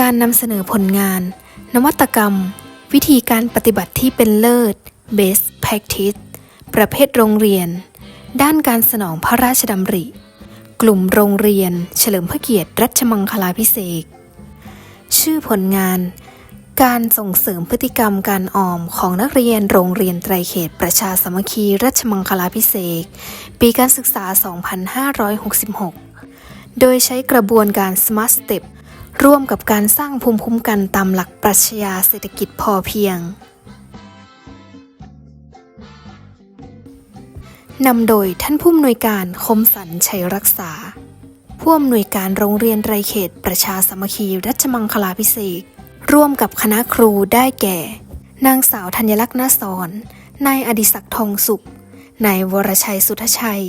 การนำเสนอผลงาน นวัตกรรม วิธีการปฏิบัติที่เป็นเลิศ Best Practice ประเภทโรงเรียน ด้านการสนองพระราชดำริ กลุ่มโรงเรียน เฉลิมพระเกียรติรัชมังคลาพิเศษชื่อผลงาน การส่งเสริมพฤติกรรมการออมของนักเรียนโรงเรียนไตรเขตประชาสมัคคีรัชมังคลาพิเศษปีการศึกษา 2566 โดยใช้กระบวนการ Smart Step ร่วมกับการสร้างภูมิคุ้มกันตามหลักปรัชญาเศรษฐกิจพอเพียงนำโดยท่านผู้อำนวยการคมสันชัยรักษา ผู้อำนวยการโรงเรียนไรเขตประชาสมัคคีรัชมังคลาพิเศษร่วมกับคณะครูได้แก่ นางสาวธัญลักษณ์นาสอนนายอดิศักดิ์ทองสุขนายวรชัยสุทธชัย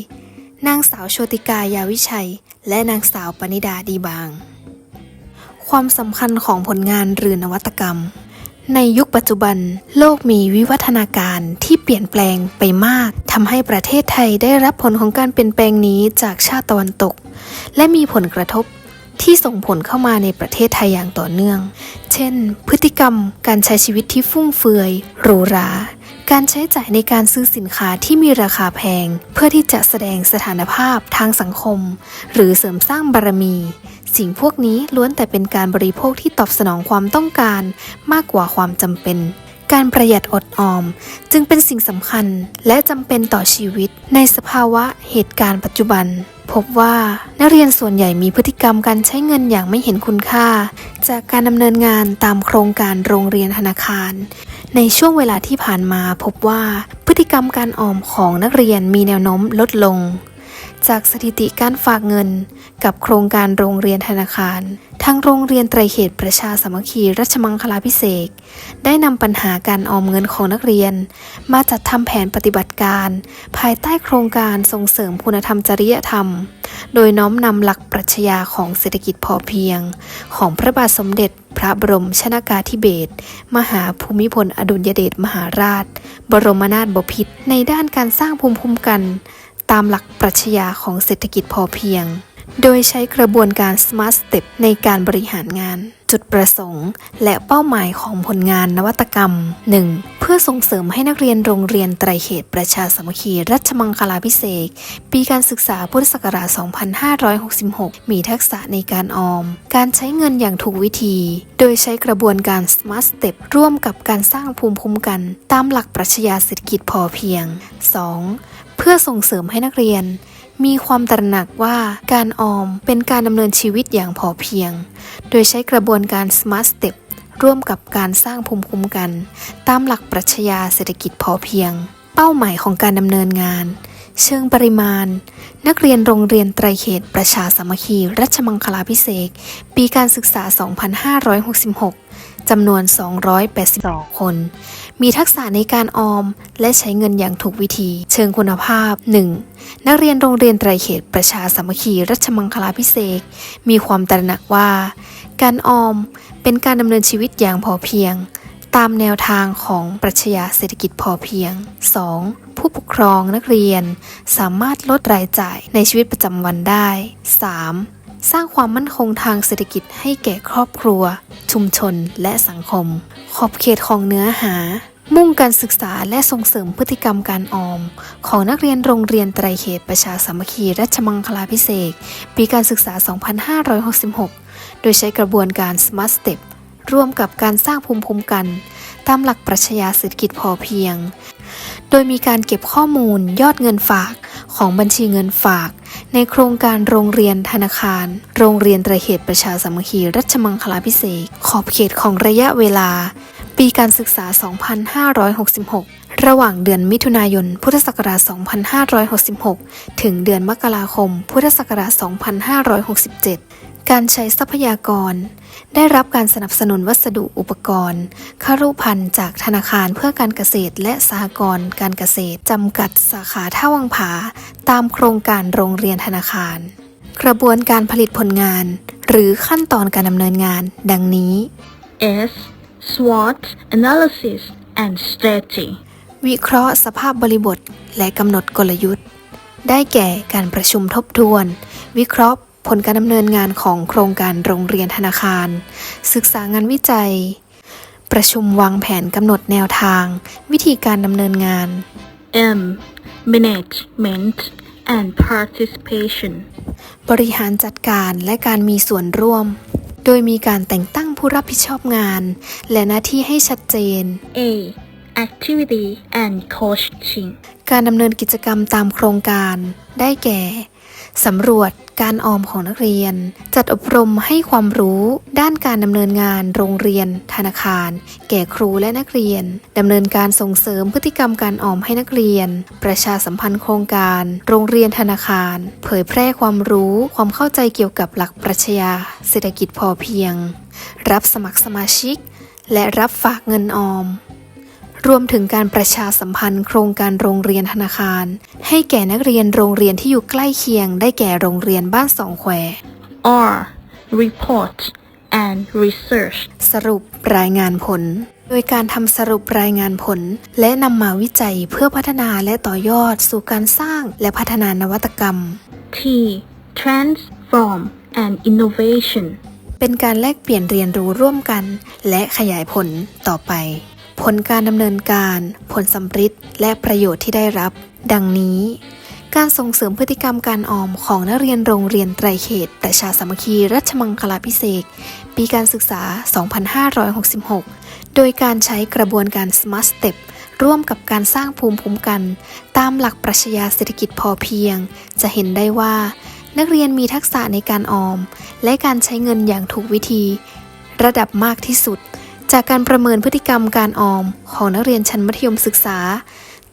นางสาวโชติกายาวิชัย และนางสาวปณิดาดีบาง ความสำคัญของผลงานหรือนวัตกรรม ในยุคปัจจุบัน โลกมีวิวัฒนาการที่เปลี่ยนแปลงไปมากทำให้ประเทศไทยได้รับผลของการเปลี่ยนแปลงนี้จากชาติตะวันตก และมีผลกระทบที่ส่งผลเข้ามาในประเทศไทยอย่างต่อเนื่อง เช่น พฤติกรรมการใช้ชีวิตที่ฟุ่มเฟือยหรูหรา การใช้จ่ายในการซื้อสินค้าที่มีราคาแพง เพื่อที่จะแสดงสถานภาพทางสังคม หรือเสริมสร้างบารมี สิ่งพวกนี้ล้วนแต่เป็นการบริโภคที่ตอบสนองความต้องการมากกว่าความจำเป็น การประหยัดอดออม จึงเป็นสิ่งสำคัญและจำเป็นต่อชีวิต ในสภาวะเหตุการณ์ปัจจุบัน พบว่านักเรียนส่วนใหญ่มีพฤติกรรมการใช้เงินอย่างไม่เห็นคุณค่า จากการดำเนินงานตามโครงการโรงเรียนธนาคาร ในช่วงเวลาที่ผ่านมาพบว่าพฤติกรรมการออมของนักเรียนมีแนวโน้มลดลง จากสถิติการฝากเงิน กับโครงการโรงเรียนธนาคารทางโรงเรียนไตรเขตประชาสามัคคีรัชมังคลาพิเศษได้นำปัญหาการออมเงินของนักเรียน มาจัดทำแผนปฏิบัติการ ภายใต้โครงการส่งเสริมคุณธรรมจริยธรรม โดยน้อมนำหลักปรัชญาของเศรษฐกิจพอเพียง ของพระบาทสมเด็จพระบรมชนากาธิเบศรมหาภูมิพลอดุลยเดชมหาราช บรมนาถบพิตรในด้านการสร้างภูมิคุ้มกัน ตามหลักปรัชญาของเศรษฐกิจพอเพียง โดยใช้กระบวนการ Smart Step ในการบริหารงาน จุดประสงค์ และเป้าหมายของผลงานนวัตกรรม 1. เพื่อส่งเสริมให้นักเรียนโรงเรียนไตรเขตประชาสมัคคีรัชมังคลาพิเศษปีการศึกษาพุทธศักราช 2566 มีทักษะในการออม การใช้เงินอย่างถูกวิธี โดยใช้กระบวนการ Smart Step ร่วมกับการสร้างภูมิคุ้มกัน ตามหลักปรัชญาเศรษฐกิจพอเพียง 2. เพื่อส่งเสริมให้นักเรียน มีความตระหนักว่าการออมเป็นการดำเนินชีวิตอย่างพอเพียง โดยใช้กระบวนการ Smart Step ร่วมกับการสร้างภูมิคุ้มกัน ตามหลักปรัชญาเศรษฐกิจพอเพียง เป้าหมายของการดำเนินงาน เชิงปริมาณ นักเรียนโรงเรียนไตรเขตประชาสามัคคี รัชมังคลาพิเศษปีการศึกษา 2566 จำนวน 282 คน มีทักษะในการออม และใช้เงินอย่างถูกวิธี เชิงคุณภาพ 1. นักเรียนโรงเรียนไตรเขตประชาสามัคคีรัชมังคลาพิเศษกมีความตระหนักว่า การออมเป็นการดำเนินชีวิตอย่างพอเพียง ตามแนวทางของปรัชญาเศรษฐกิจพอเพียง 2. ผู้ปกครองนักเรียนสามารถลดรายจ่ายในชีวิตประจำวันได้ 3. สร้างความมั่นคงทางเศรษฐกิจให้แก่ครอบครัว ชุมชนและสังคม ขอบเขตของเนื้อหา มุ่งการศึกษาและส่งเสริมพฤติกรรมการออม ของนักเรียนโรงเรียนไตรเขตประชาสามัคคีรัชมังคลาพิเศษปีการศึกษา 2566 โดยใช้กระบวนการ Smart Step ร่วมกับการสร้างภูมิคุ้มกัน ตามหลักปรัชญาเศรษฐกิจพอเพียง โดยมีการเก็บข้อมูลยอดเงินฝากของบัญชีเงินฝาก ในโครงการโรงเรียนธนาคาร โรงเรียนตรเขตประชาสามัคคีรัชมังคลาพิเศษขอบเขตของระยะเวลา ปีการศึกษา 2566 ระหว่างเดือนมิถุนายน พุทธศักราช 2566 ถึงเดือนมกราคม พุทธศักราช 2567 การใช้ทรัพยากร ได้รับการสนับสนุนวัสดุอุปกรณ์คารุพันธ์จากธนาคารเพื่อการเกษตรและสหกรณ์การเกษตร จำกัดสาขาท่าวังผา ตามโครงการโรงเรียนธนาคาร กระบวนการผลิตผลงาน หรือขั้นตอนการดำเนินงาน ดังนี้ S. SWOT analysis and strategy. วิเคราะห์สภาพบริบทและกำหนดกลยุทธ์ ได้แก่การประชุมทบทวน วิเคราะห์ ผลการดำเนินงานของโครงการโรงเรียนธนาคาร ศึกษางานวิจัย ประชุมวางแผนกำหนดแนวทาง วิธีการดำเนินงาน M. Management and participation. บริหารจัดการและการมีส่วนร่วม โดยมีการแต่งตั้งผู้รับผิดชอบงาน และหน้าที่ให้ชัดเจน A. Activity and coaching. การดำเนินกิจกรรมตามโครงการ ได้แก่ สำรวจการออมของนักเรียน จัดอบรมให้ความรู้ด้านการดำเนินงานโรงเรียน ธนาคาร แก่ครูและนักเรียนดำเนินการส่งเสริมพฤติกรรมการออมให้นักเรียน ประชาสัมพันธ์โครงการ โรงเรียนธนาคาร เผยแพร่ความรู้ความเข้าใจเกี่ยวกับหลักปรัชญาเศรษฐกิจพอเพียง รับสมัครสมาชิก และรับฝากเงินออม รวมถึงการประชาสัมพันธ์โครงการโรงเรียนธนาคาร ให้แก่นักเรียนโรงเรียนที่อยู่ใกล้เคียง ได้แก่โรงเรียนบ้านสองแคว R. Report and research. สรุปรายงานผล โดยการทำสรุปรายงานผล และนำมาวิจัยเพื่อพัฒนาและต่อยอดสู่การสร้างและพัฒนานวัตกรรม T. Transform and innovation. เป็นการแลกเปลี่ยนเรียนรู้ร่วมกัน และขยายผลต่อไป ผลการดำเนินการ ผลสัมฤทธิ์และประโยชน์ที่ได้รับ ดังนี้ การส่งเสริมพฤติกรรมการออมของนักเรียนโรงเรียนไตรเขต ประชาสามัคคีรัชมังคลาพิเศษ ปีการศึกษา 2566 โดยการใช้กระบวนการ Smart Step ร่วมกับการสร้างภูมิคุ้มกัน ตามหลักปรัชญาเศรษฐกิจพอเพียง จะเห็นได้ว่า นักเรียนมีทักษะในการออม และการใช้เงินอย่างถูกวิธี ระดับมากที่สุด จากการประเมินพฤติกรรมการออมของนักเรียนชั้นมัธยมศึกษา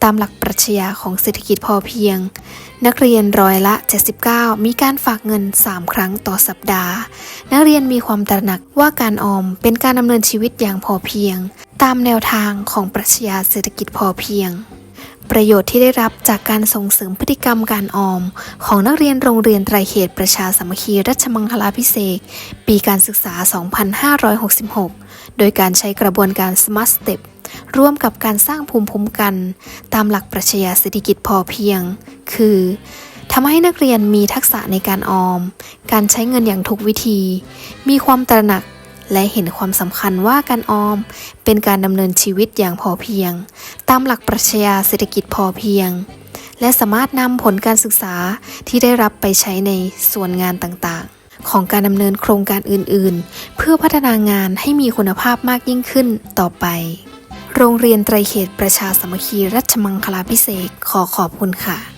ตามหลักปรัชญาของเศรษฐกิจพอเพียง นักเรียนร้อยละ 79 มีการฝากเงิน 3 ครั้งต่อสัปดาห์ นักเรียนมีความตระหนักว่าการออมเป็นการดำเนินชีวิตอย่างพอเพียง ตามแนวทางของปรัชญาเศรษฐกิจพอเพียงประโยชน์ที่ได้รับจากการส่งเสริมพฤติกรรมการออม ของนักเรียนโรงเรียนไตรเขตประชาสามัคคีรัชมังคลาพิเศษปีการศึกษา 2566 โดยการใช้กระบวนการ Smart Step ร่วมกับการสร้างภูมิคุ้มกัน ตามหลักปรัชญาเศรษฐกิจพอเพียง คือทำให้นักเรียนมีทักษะในการออม การใช้เงินอย่างถูกวิธี มีความตระหนักและเห็นความสำคัญว่าการออม เป็นการดำเนินชีวิตอย่างพอเพียง ตามหลักปรัชญาเศรษฐกิจพอเพียง และสามารถนำผลการศึกษาที่ได้รับไปใช้ในส่วนงานต่างๆ ของการดำเนินโครงการอื่นๆ เพื่อพัฒนางานให้มีคุณภาพมากยิ่งขึ้นต่อไป โรงเรียนไตรเขตประชาสมัคคีรัชมังคลาพิเศษขอขอบคุณค่ะ